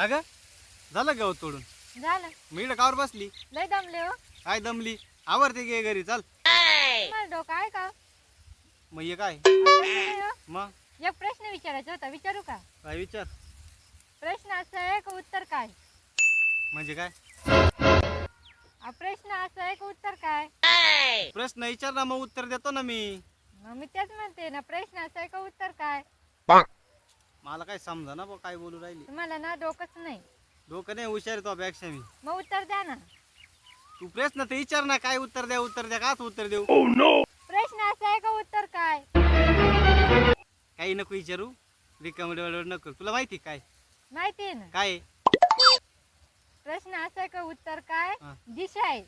का ग? झालं गवत तोडून? झालं. मी इकडं कावर बसली. लय दमले हो. काय दमली? आवडते गे घरी चाल. डोकं आहे का? मग ये काय? नाही हो. मग? एक प्रश्न विचारायचा होता विचारू का? काय विचार? प्रश्न असा आहे का उत्तर काय? म्हणजे काय? हा प्रश्न असा आहे का उत्तर काय? प्रश्न विचार ना मग उत्तर देतो ना मी. मग मी तेच म्हणते ना प्रश्न असा आहे का उत्तर काय मला काय समजा ना बा काय बोलू राहिली? तुम्हाला ना डोकंच नाही. डोकं नाही हुशार तो पेक्षा मी. मग उत्तर द्या ना. तू प्रश्न तर विचार ना काय उत्तर द्या उत्तर द्या काच उत्तर देऊ. प्रश्न असा आहे का उत्तर काय? काही नको विचारू रिकामडे नको तुला माहिती काय? माहिती आहे ना. काय? प्रश्न असा आहे का उत्तर काय? हा. दिशा आहे.